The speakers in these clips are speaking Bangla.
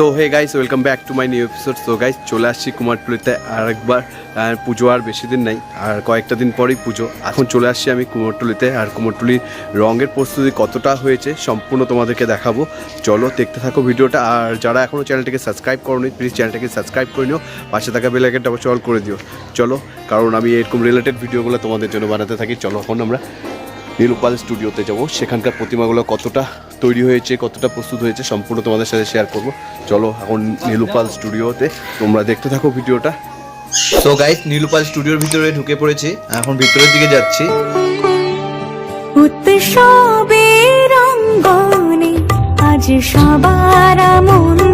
So hey guys welcome back to my new episode so guys চলে আসছি কুমারটুলিতে আরেকবার। আর পুজো আর বেশি দিন নাই, আর কয়েকটা দিন পরেই পুজো। এখন চলে আসছি আমি কুমারটুলিতে, আর কুমারটুলির রঙের প্রস্তুতি কতটা হয়েছে সম্পূর্ণ তোমাদেরকে দেখাবো। চলো দেখতে থাকো ভিডিওটা, আর যারা এখনও চ্যানেলটিকে সাবস্ক্রাইব করোনি প্লিজ চ্যানেলটাকে সাবস্ক্রাইব করে নিও। পাশে থাকা বেলাইকেনটা চল করে দিও। চলো, কারণ আমি এরকম রিলেটেড ভিডিওগুলো তোমাদের জন্য বানাতে থাকি। চলো, এখন আমরা নীলুপাল স্টুডিওতে যাব। সেখানকার প্রতিমাগুলো কতটা তৈরি হয়েছে কতটা প্রস্তুত হয়েছে সম্পূর্ণ তোমাদের সাথে শেয়ার করব। চলো এখন নীলুপাল স্টুডিওতে তোমরা দেখতে থাকো ভিডিওটা। তো গাইস নীলুপাল স্টুডিওর ভিতরে ঢুকে পড়েছে। এখন ভিতরের দিকে যাচ্ছি। উৎসবে রঙ্গনে আজ সবার মন্ত্র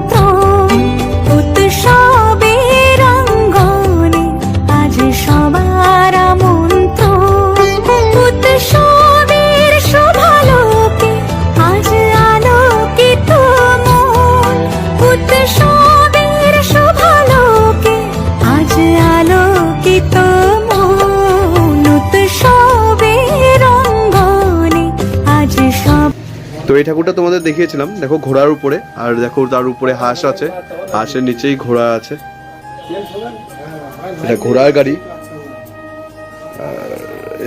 শোভালোকে আজ আলোকিত মন তো এই ঠাকুরটা তোমাদের দেখিয়েছিলাম দেখো ঘোড়ার উপরে আর দেখো তার উপরে হাঁস আছে হাঁসের নিচেই ঘোড়া আছে। এটা ঘোড়ার গাড়ি।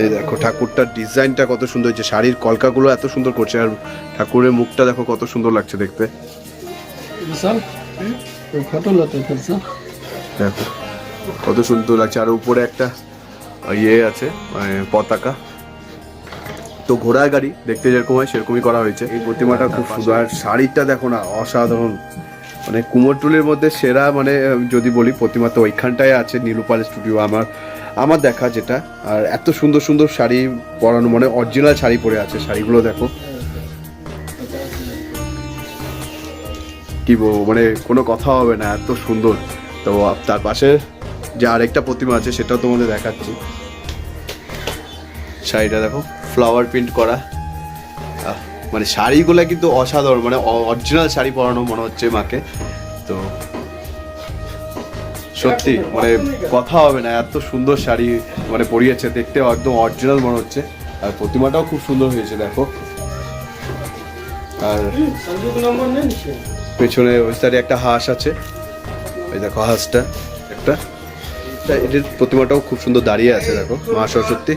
এই দেখো ঠাকুরটার ডিজাইনটা কত সুন্দর হয়েছে শাড়ির কলকাগুলো এত সুন্দর করছে আর ঠাকুরের মুখটা দেখো কত সুন্দর লাগছে দেখতে। দেখো কত সুন্দর লাগছে। আর উপরে একটা ইয়ে আছে মানে পতাকা। তো ঘোড়ার গাড়ি দেখতে যেরকম হয় সেরকমই করা হয়েছে। এই প্রতিমাটা খুব সুন্দর। আর শাড়িটা দেখো না অসাধারণ। মানে কুমোরটুলির মধ্যে সেরা মানে যদি বলি প্রতিমা তো ওইখানটায় আছে নীলুপাল স্টুডিও আমার আমার দেখা যেটা। আর এত সুন্দর সুন্দর শাড়ি পরানো মানে অরিজিনাল শাড়ি পরে আছে শাড়িগুলো দেখো। কি মানে কোনো কথা হবে না, এত সুন্দর। তো তার পাশে যে আরেকটা প্রতিমা আছে, সেটাও তোমাদের দেখাচ্ছি। শাড়িটা দেখো ফ্লাওয়ার প্রিন্ট করা। মানে শাড়িগুলো কিন্তু অসাধারণ মানে অরিজিনাল শাড়ি পরানো মনে হচ্ছে মাকে। তো সত্যি মানে কথা হবে না, এত সুন্দর শাড়ি মানে পরিয়েছে, দেখতে একদম অরিজিনাল মনে হচ্ছে। আর প্রতিমাটাও খুব সুন্দর হয়েছে, দেখো। আর পেছনে ওই সাইডে একটা হাঁস আছে। ওই দেখো হাঁসটা, একটা। এটার প্রতিমাটাও খুব সুন্দর দাঁড়িয়ে আছে, দেখো, মা সরস্বতী।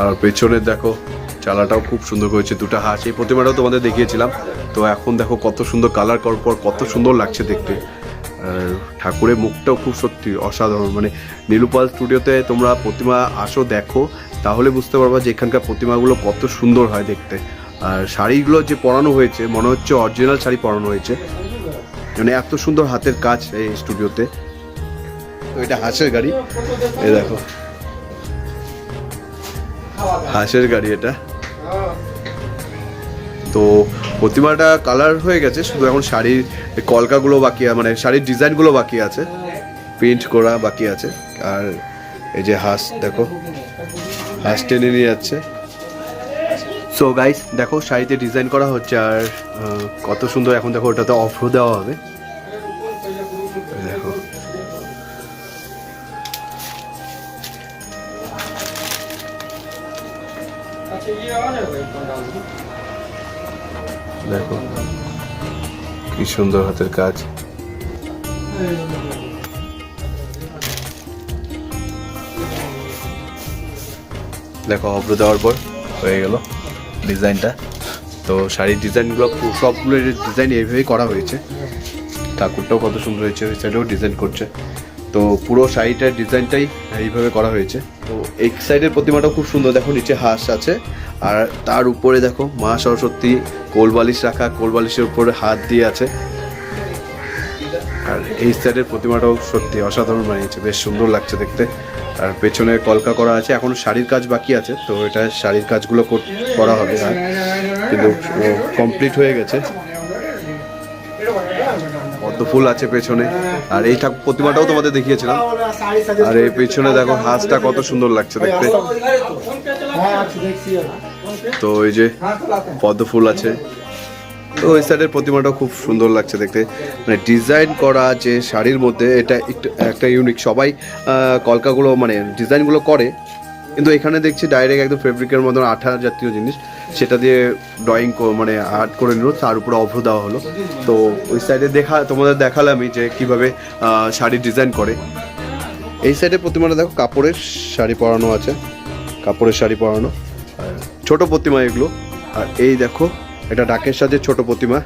আর পেছনে দেখো, চালাটাও খুব সুন্দর করেছে, দুটো হাঁস। এই প্রতিমাটাও তোমাদের দেখিয়েছিলাম। তো এখন দেখো কত সুন্দর কালার করার পর কত সুন্দর লাগছে দেখতে। ঠাকুরের মুখটাও খুব সত্যি অসাধারণ। মানে নীলুপাল স্টুডিওতে তোমরা প্রতিমা আসো, দেখো তাহলে বুঝতে পারবা যে এখানকার প্রতিমাগুলো কত সুন্দর হয় দেখতে। আর শাড়িগুলো যে পরানো হয়েছে, মনে হচ্ছে অরিজিনাল শাড়ি পরানো হয়েছে। মানে এত সুন্দর হাতের কাজ এই স্টুডিওতে। তো এটা হাঁসের গাড়ি। এই দেখো। হাঁসের গাড়ি এটা। তো প্রতিমাটা কালার হয়ে গেছে, শুধু এখন শাড়ির কলকাগুলো বাকি মানে শাড়ির ডিজাইনগুলো বাকি আছে। প্রিন্ট করা বাকি আছে। আর এই যে হাঁস, দেখো। হাঁস টেনে নিয়ে যাচ্ছে সো গাইস দেখো শাড়িতে ডিজাইন করা হচ্ছে আর কত সুন্দর এখন দেখো ওটাতে অফরও দেওয়া হবে। দেখো। দেখো কি সুন্দর হাতের কাজ। দেখো অভ্র দেওয়ার পর হয়ে গেল ডিজাইনটা। তো শাড়ির ডিজাইনগুলো সবগুলো ডিজাইন এইভাবেই করা হয়েছে। ঠাকুরটাও কত সুন্দর হয়েছে ওই সাইডেও ডিজাইন করছে। তো পুরো শাড়িটার ডিজাইনটাই এইভাবে করা হয়েছে। তো এই সাইডের প্রতিমাটাও খুব সুন্দর, দেখো নিচে হাঁস আছে। আর তার উপরে দেখো মা সরস্বতী কোলবালিশ রাখা কোলবালিশের উপরে হাত দিয়ে আছে। আর এই সাইডের প্রতিমাটাও সত্যি অসাধারণ বানিয়েছে, বেশ সুন্দর লাগছে দেখতে। আর পেছনে কলকা করা আছে, এখন শাড়ির কাজ বাকি আছে, তো এটা শাড়ির কাজগুলো করা হবে আর। কিন্তু কমপ্লিট হয়ে গেছে। পদ্ম ফুল আছে পেছনে। আর এই ঠাকুর প্রতিমাটাও তোমাদের দেখিয়েছিলাম। আর এই পেছনে দেখো, হাঁসটা কত সুন্দর লাগছে দেখতে। তো এই যে পদ্ম ফুল আছে। তো ওই সাইডের প্রতিমাটাও খুব সুন্দর লাগছে দেখতে। মানে ডিজাইন করা যে শাড়ির মধ্যে এটা একটু, একটা ইউনিক সবাই কলকাগুলো মানে ডিজাইনগুলো করে, কিন্তু এখানে দেখছি ডাইরেক্ট একদম ফেব্রিকের মতন আঠা জাতীয় জিনিস। সেটা দিয়ে ড্রয়িং মানে আর্ট করে নিল, তার উপরে অভ্র দেওয়া হলো। তো ওই সাইডে দেখা, তোমাদের দেখালামই যে কীভাবে শাড়ি ডিজাইন করে। এই সাইডে প্রতিমাটা দেখো, কাপড়ের শাড়ি পরানো আছে। কাপড়ের শাড়ি পরানো। ছোট প্রতিমা এগুলো। আর এই দেখো এটা ডাকের সাজে ছোট প্রতিমা।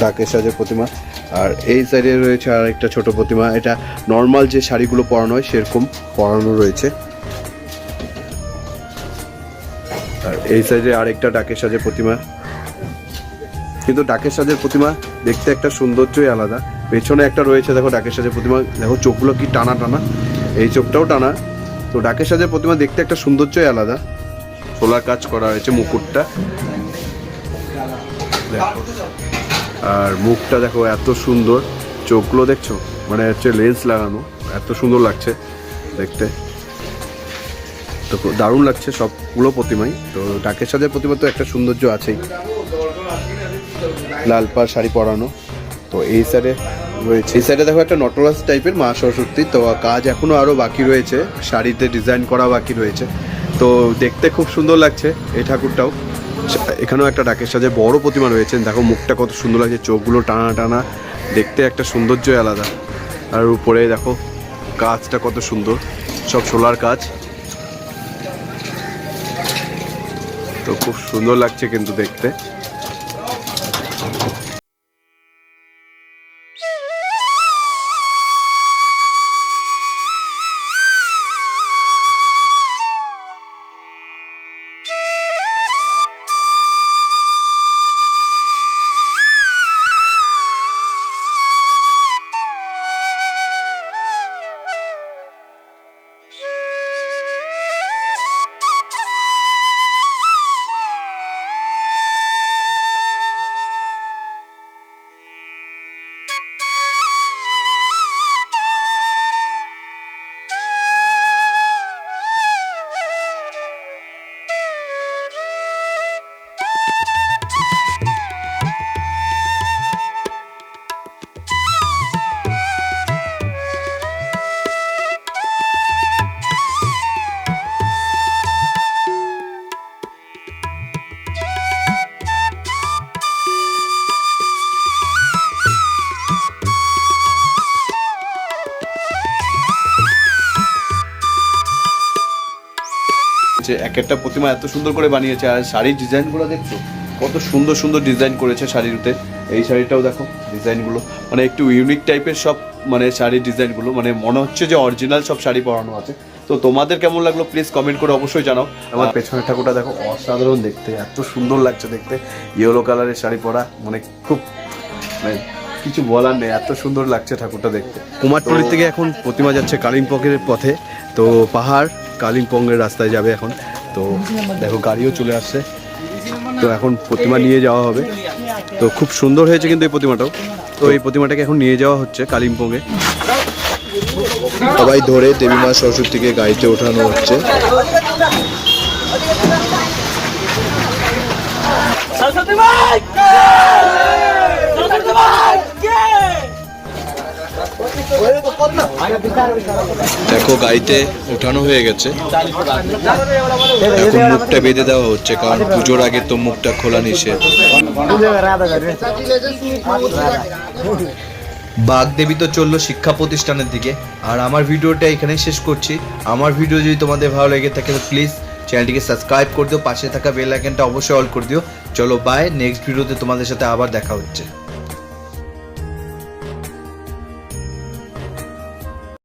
ডাকের সাজের প্রতিমা। আর এই সাইডে রয়েছে আর একটা ছোট প্রতিমা। এটা নর্মাল যে শাড়িগুলো পরানো হয়, সেরকম পরানো রয়েছে। আর এই সাইডে আরেকটা ডাকের সাজের প্রতিমা। কিন্তু ডাকের সাজের প্রতিমা দেখতে একটা সৌন্দর্যই আলাদা। পেছনে একটা রয়েছে, দেখো, ডাকের সাজের প্রতিমা। দেখো, চোখগুলো কি টানা টানা। এই চোখটাও টানা। তো ডাকের সাজের প্রতিমা দেখতে একটা সৌন্দর্যই আলাদা। সোলার কাজ করা হয়েছে মুকুটটা। দেখো। আর মুখটা দেখো এত সুন্দর। চোখগুলো দেখছ? মানে হচ্ছে লেন্স লাগানো। এত সুন্দর লাগছে দেখতে। তো দারুণ লাগছে সবগুলো প্রতিমাই। তো ডাকের সাজের প্রতিমা তো একটা সৌন্দর্য আছেই। লাল পাড় শাড়ি পরানো। তো এই সাইডে রয়েছে। এই সাইডে দেখো একটা নটরাজ টাইপের মা সরস্বতী, তো কাজ এখনও আরও বাকি রয়েছে। শাড়িতে ডিজাইন করা বাকি রয়েছে। তো দেখতে খুব সুন্দর লাগছে এই ঠাকুরটাও। এখানেও একটা ডাকের সাজে বড় প্রতিমা রয়েছে দেখো মুখটা কত সুন্দর লাগছে, চোখগুলো টানা টানা। দেখতে একটা সৌন্দর্যই আলাদা। আর উপরে দেখো কাজটা কত সুন্দর, সব সোলার কাজ। তো খুব সুন্দর লাগছে কিন্তু দেখতে। যে এক একটা প্রতিমা এত সুন্দর করে বানিয়েছে আর শাড়ির ডিজাইনগুলো দেখছ? কত সুন্দর সুন্দর ডিজাইন করেছে শাড়িতে এই শাড়িটাও দেখো ডিজাইনগুলো। মানে একটু ইউনিক টাইপের সব মানে শাড়ির ডিজাইনগুলো। মানে মনে হচ্ছে যে অরিজিনাল সব শাড়ি পরানো আছে। তো তোমাদের কেমন লাগল প্লিজ কমেন্ট করে অবশ্যই জানাও। আমার পেছনের ঠাকুরটা দেখো অসাধারণ দেখতে এত সুন্দর লাগছে দেখতে। ইয়েলো কালারের শাড়ি পরা মানে খুব মানে কিছু বলার নেই, এত সুন্দর লাগছে ঠাকুরটা দেখতে। কুমারটুলির থেকে এখন প্রতিমা যাচ্ছে কালিম্পংয়ের পথে, তো পাহাড় কালিম্পংয়ের রাস্তায় যাবে এখন। তো দেখো, গাড়িও চলে আসছে। তো এখন প্রতিমা নিয়ে যাওয়া হবে। তো খুব সুন্দর হয়েছে কিন্তু এই প্রতিমাটাও। তো এই প্রতিমাটাকে এখন নিয়ে যাওয়া হচ্ছে কালিম্পংয়ে। সবাই ধরে দেবী মা সরস্বতীকে গাড়িতে ওঠানো হচ্ছে। দেখো, গাড়িতে উঠানো হয়ে গেছে। এখন মুখটা বেঁধে দেওয়া হচ্ছে, কারণ পুজোর আগে তো মুখটা খোলা নিষেধ। বাগদেবী তো চলল শিক্ষা প্রতিষ্ঠানের দিকে। আর আমার ভিডিওটা এখানেই শেষ করছি। আমার ভিডিও যদি তোমাদের ভালো লেগে থাকে প্লিজ চ্যানেলটিকে সাবস্ক্রাইব করে দিও, পাশে থাকা বেল আইকনটা অবশ্যই অল করে দিও। চলো বাই নেক্সট ভিডিওতে তোমাদের সাথে আবার দেখা হচ্ছে।